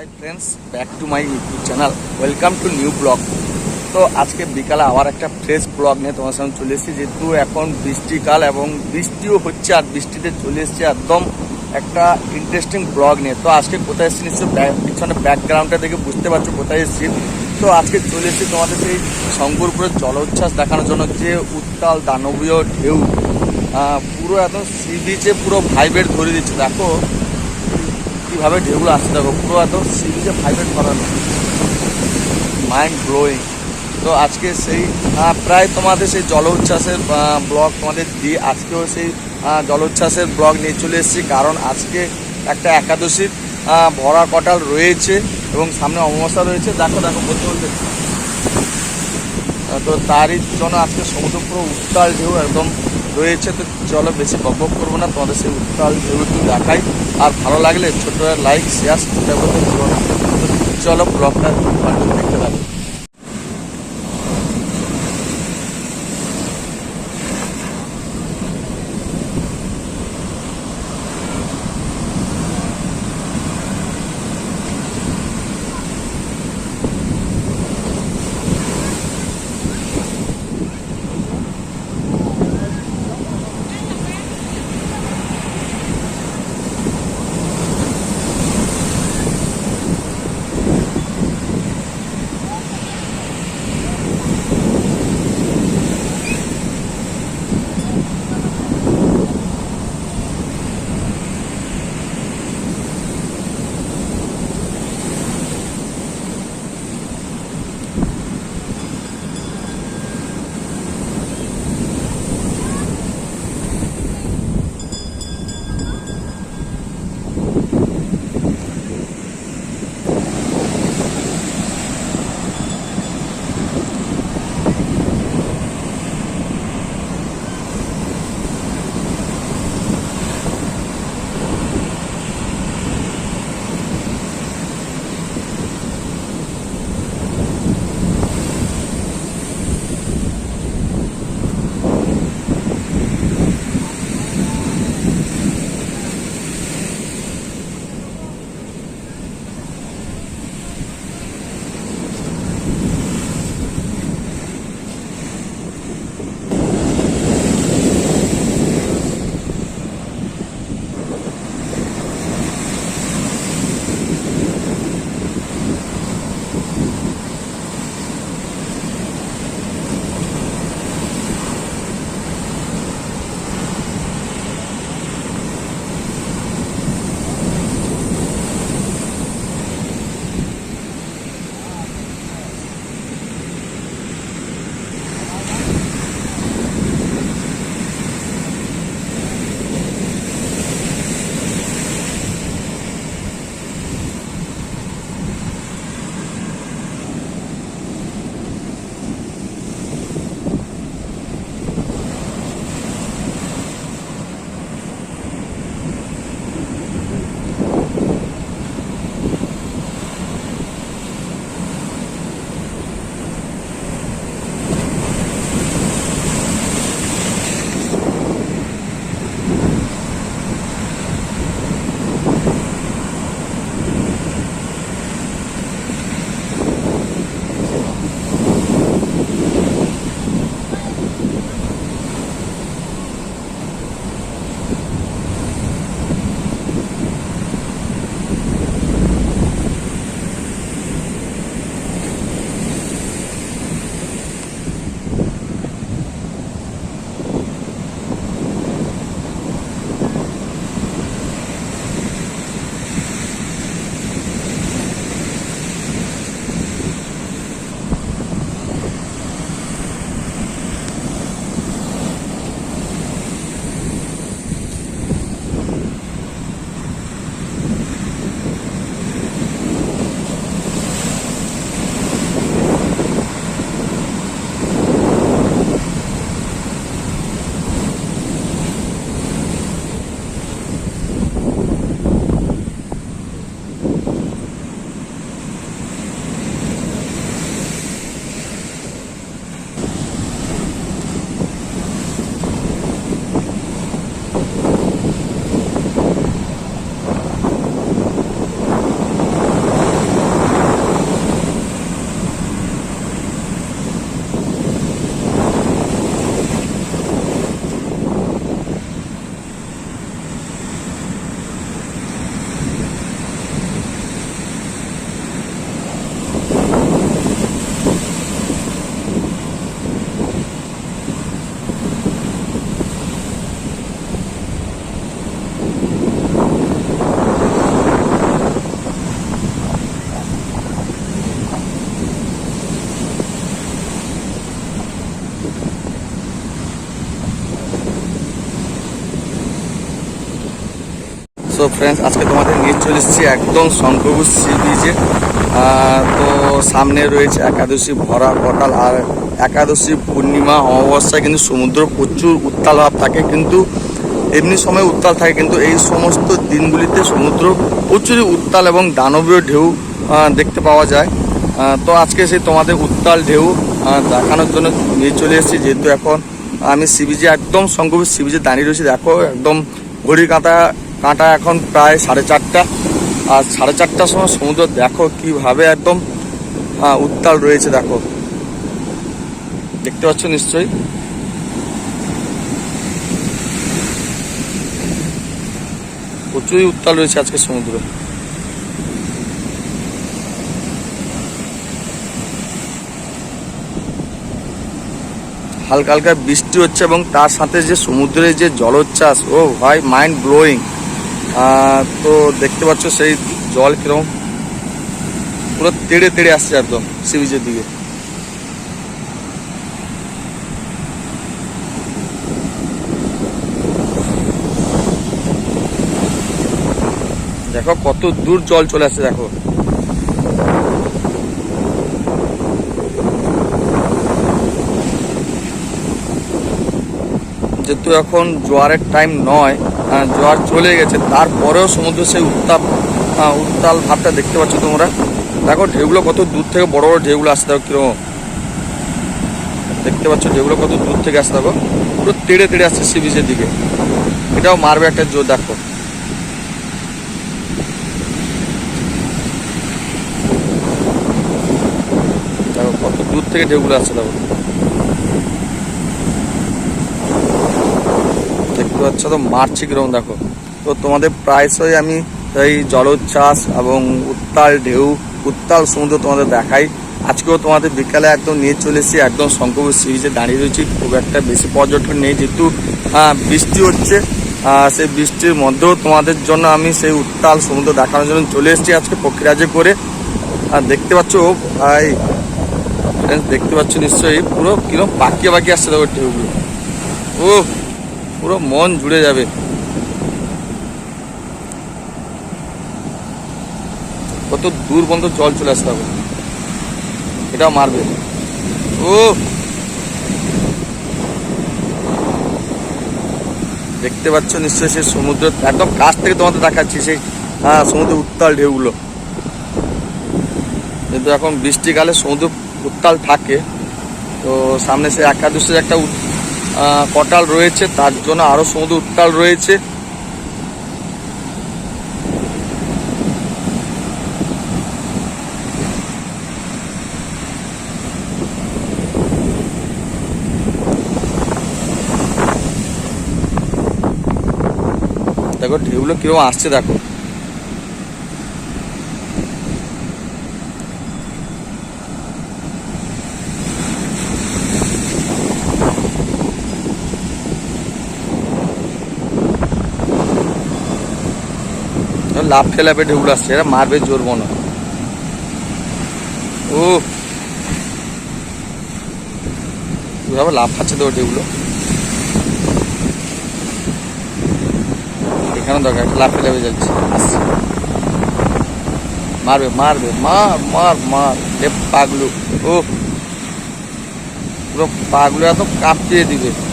Hi friends back to my YouTube channel welcome to new blog তো আজকে বিকালে আবার একটা ফ্রেশ ব্লগ নিয়ে তোমার সামনে চলে এসেছি। যেহেতু এখন বৃষ্টিকাল এবং বৃষ্টিও হচ্ছে আর বৃষ্টিতে চলে এসেছে একদম একটা ইন্টারেস্টিং ব্লগ নিয়ে। তো আজকে কোথায় এসেছি নিশ্চয় ব্যাক পিছনে ব্যাকগ্রাউন্ডটা দেখে বুঝতে পারছ কোথায় এসেছি। তো আজকে চলে এসেছি তোমাদের সেই শঙ্করপুরের জলোচ্ছ্বাস দেখানোর জন্য যে উত্তাল দানবীয় ঢেউ। পুরো একদম সি বিচে পুরো ভাইব্রেট ধরে দিচ্ছে। দেখো কীভাবে ঢেউগুলো আসতে দেখো, পুরো একদম সি বিচে ভাইব্রেট করানো। মাইন্ড ব্লোয়িং তো আজকে সেই প্রায় তোমাদের সেই জল উচ্ছ্বাসের ব্লগ তোমাদের দিয়ে আজকেও সেই জল উচ্ছ্বাসের ব্লগ নিয়ে চলে এসেছি। কারণ আজকে একটা একাদশীর ভরা কটাল রয়েছে এবং সামনে অমাবস্যা রয়েছে। দেখো দেখো, বলতে বলতে। তো তারই জন্য আজকে সমুদ্র পুরো উত্তাল ঢেউ, একদম রয়েছে, তো চলো বেশি বকবক করব না, তোমাদের সেই উত্তাল যেহেতু দেখাই। আর ভালো লাগলে ছোটো লাইক শেয়ার সাবস্ক্রাইব করতে না। চলো ব্লগটা সো ফ্রেন্ডস আজকে তোমাদের নিয়ে চলে এসেছি একদম শঙ্করপুর সি বিচে তো সামনে রয়েছে একাদশী ভরা কটাল আর একাদশী পূর্ণিমা অমাবস্যায় কিন্তু সমুদ্র প্রচুর উত্তাল ভাব থাকে, কিন্তু এমনি সময় উত্তাল থাকে, কিন্তু এই সমস্ত দিনগুলিতে সমুদ্র প্রচুরই উত্তাল এবং দানবীয় ঢেউ দেখতে পাওয়া যায়। তো আজকে সেই তোমাদের উত্তাল ঢেউ দেখানোর জন্য নিয়ে চলে এসেছি, যেহেতু এখন আমি সিবিজে একদম শঙ্করপুর সিবিজে দাঁড়িয়ে রয়েছি, দেখো একদম ঘড়ি কাঁটা কাঁটা এখন প্রায় সাড়ে চারটা। আর সাড়ে চারটার সময় সমুদ্র দেখো কীভাবে একদম উত্তাল রয়েছে দেখো। দেখতে পাচ্ছ নিশ্চয়ই? প্রচুরই উত্তাল রয়েছে আজকে সমুদ্র। হালকা হালকা বৃষ্টি হচ্ছে এবং তার সাথে যে সমুদ্রের যে জলোচ্ছ্বাস, ও ভাই মাইন্ড ব্লোয়িং তো দেখতে পাচ্ছ সেই জল কিরম। পুরো তেড়ে তেড়ে আসছে একদম সি বিচের দিকে। দেখো কত দূর জল চলে আসছে, দেখো। যেহেতু এখন জোয়ারের টাইম নয় জোয়ার চলে গেছে, তারপরেও সমুদ্র সেই উত্তাপ উত্তাল ভাবটা দেখতে পাচ্ছ তোমরা। দেখো, ঢেউগুলো কত দূর থেকে বড় বড় ঢেউগুলো আসতে দেখো কীরকম। দেখতে পাচ্ছ, ঢেউগুলো কত দূর থেকে আসতে দেখো। পুরো তেড়ে তেড়ে আসছে সি বিচের দিকে। এটাও মারবে একটা জোর, দেখো। দেখো, কত দূর থেকে ঢেউগুলো আসছে, দেখো। পাচ্ছ তো মারছি কীরকম দেখো। তো তোমাদের প্রায়শই আমি এই জলোচ্ছ্বাস এবং উত্তাল ঢেউ, উত্তাল সমুদ্র তোমাদের দেখাই। আজকেও তোমাদের বিকালে একদম নিয়ে চলে এসেছি, একদম শঙ্করপুর সিরিজে দাঁড়িয়ে রয়েছি। খুব একটা বেশি পর্যটন নেই, যেহেতু বৃষ্টি হচ্ছে। সেই বৃষ্টির মধ্যেও তোমাদের জন্য আমি সেই উত্তাল সমুদ্র দেখানোর জন্য চলে এসেছি আজকে পক্ষীরাজে করে। আর দেখতে পাচ্ছ ভাই দেখতে পাচ্ছ নিশ্চয়ই, পুরো কীরকম পাকিয়ে পাকিয়ে আসছে দেখো ঢেউগুলো। ও পুরো মন জুড়ে যাবে। কত দূর পর্যন্ত জল চলে আসতে হবে এটাও মারবে। ও দেখতে পাচ্ছ নিশ্চয়ই সেই সমুদ্র, একদম কাছ থেকে তোমাদের দেখাচ্ছি সেই হ্যাঁ সমুদ্র উত্তাল ঢেউগুলো। কিন্তু এখন বৃষ্টিকালে সমুদ্র উত্তাল থাকে। তো সামনে সে একাদশের একটা কটাল রয়েছে তার জন্য আরও সমুদ্র উত্তাল রয়েছে। দেখো ঢেউগুলো কীরকম আসছে দেখো। লাভ খেলাপে ঢেউগুলো আসছে এরা মারবে জোর মনে হয়। ও। কীভাবে লাভ খাচ্ছে তো ঢেউগুলো এখানে দরকার লাভ ফেলাবে যাচ্ছে। মারবে মারবে, মার মার মার। পাগলু, ও। পুরো পাগলু এত কাঁপিয়ে দিবে।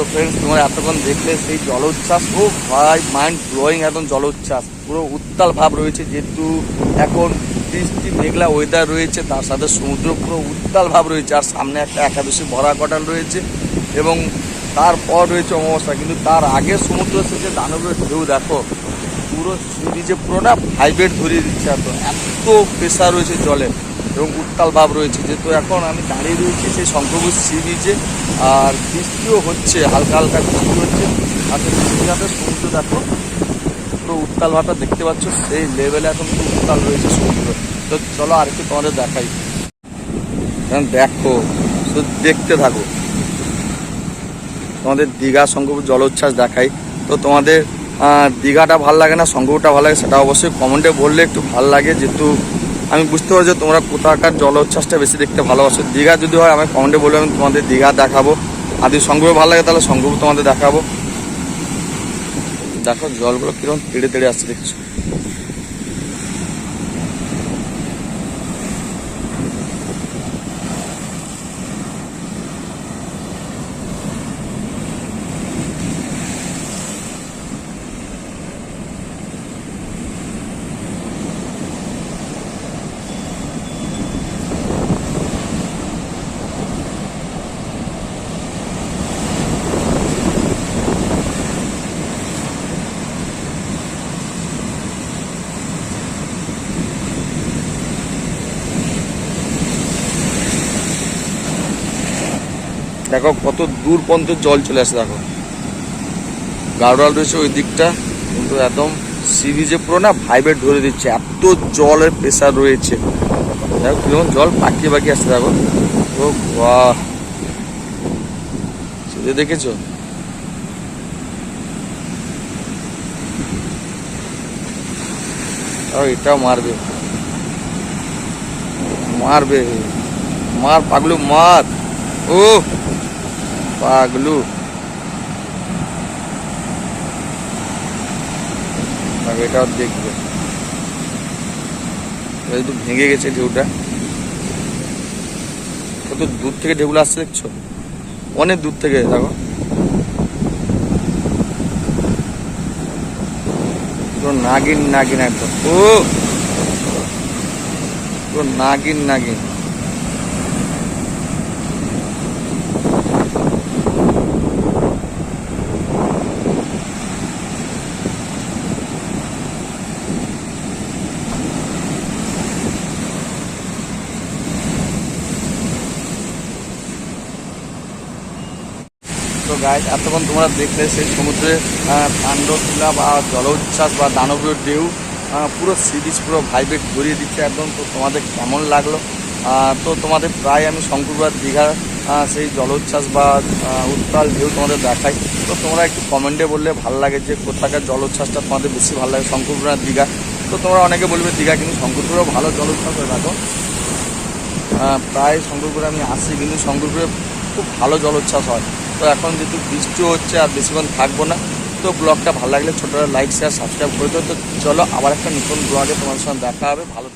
তো ফ্রেন্ডস তোমরা এতক্ষণ দেখলে সেই জলোচ্ছ্বাস, ও ভাই মাইন্ড ব্লোয়িং একদম জলোচ্ছ্বাস। পুরো উত্তাল ভাব রয়েছে, যেহেতু এখন বৃষ্টি, মেঘলা ওয়েদার রয়েছে, তার সাথে সমুদ্র পুরো উত্তাল ভাব রয়েছে, আর সামনে একটা একাদশী ভরা কটাল রয়েছে, এবং তারপর রয়েছে অমাবস্যা। কিন্তু তার আগে সমুদ্র থেকে দানবের ঢেউ, দেখো। পুরো সিরিজে পুরোটা ভাইব্রেট ধরিয়ে দিচ্ছে, এত এত প্রেশার রয়েছে জলে। এবং উত্তাল ভাব রয়েছে, যেহেতু এখন আমি দাঁড়িয়ে রয়েছি সেই শঙ্করপুর সি বিচে আর বৃষ্টিও হচ্ছে, হালকা হালকা বৃষ্টি হচ্ছে আর সাথে সমুদ্র দেখো, পুরো উত্তাল ভাবটা দেখতে পাচ্ছ, সেই লেভেলে এখন উত্তাল রয়েছে সমুদ্র তো চলো আর একটু তোমাদের দেখাই। দেখো, শুধু দেখতে থাকো। তোমাদের দীঘা শঙ্করপুর জলোচ্ছ্বাস দেখাই। তো তোমাদের দীঘাটা ভালো লাগে না, শঙ্করপুরটা ভালো লাগে, সেটা অবশ্যই কমেন্টে বললে একটু ভালো লাগে, যেহেতু আমি বুঝতে পারছি তোমরা কোথাকার জলোচ্ছ্বাসটা বেশি দেখতে ভালোবাসো। দীঘা যদি হয়, আমি কমেন্টে বলে আমি তোমাদের দীঘা দেখাবো। আর যদি সংগ্রহ ভালো লাগে, তাহলে সংগ্রহ তোমাদের দেখাবো। দেখো জলগুলো কীরকম তেড়ে তেড়ে আসছে, দেখছ? দেখো কত দূর পর্যন্ত জল চলে আসে, দেখো। গার্ডওয়াল রয়েছে ওই দিকটা, কিন্তু একদম সি বিচে পুরো না ভাইব্রেট ধরে দিচ্ছে, এত জলের প্রেশার রয়েছে। দেখো কীরকম জল পাকিয়ে পাকিয়ে আসছে, দেখো। ও বাহ। সেটা দেখেছ? এটাও মারবে। মারবে। মার পাগলু, মার। ও পাগলু। এটাও দেখবে। তো ভেঙে গেছে ঢেউটা। কত দূর থেকে ঢেউগুলো আসছে দেখছ? অনেক দূর থেকে, দেখো। পুরো নাগিন নাগিন একদম। ও পুরো নাগিন নাগিন। গাইজ এতক্ষণ তোমরা দেখলে সেই সমুদ্রে কাণ্ডশিলা বা জলোচ্ছ্বাস বা দানবীয় ঢেউ পুরো সি বিচ পুরো ভাইব্রেট ঘুরিয়ে দিচ্ছে একদম। তো তোমাদের কেমন লাগল? তো তোমাদের প্রায় আমি শঙ্করবার দীঘার সেই জলোচ্ছ্বাস বা উত্তাল ঢেউ তোমাদের দেখাই। তো তোমরা একটু কমেন্টে বললে ভালো লাগে যে কোথাকার জলোচ্ছ্বাসটা তোমাদের বেশি ভালো লাগে শঙ্করপুর দীঘা। তো তোমরা অনেকে বলবে দীঘা কিন্তু শঙ্করপুরেও ভালো জলোচ্ছ্বাস হয়ে আহ, প্রায় শঙ্করপুরে আমি আসি কিন্তু শঙ্করপুরে খুব ভালো জলোচ্ছ্বাস হয়। তো এখন যেহেতু বৃষ্টিও হচ্ছে আর বেশিক্ষণ থাকব না, তো ব্লগটা ভালো লাগলে ছোটোরা লাইক শেয়ার সাবস্ক্রাইব করে দেবো তো চলো আবার একটা নতুন ব্লগে তোমার সঙ্গে দেখা হবে। ভালো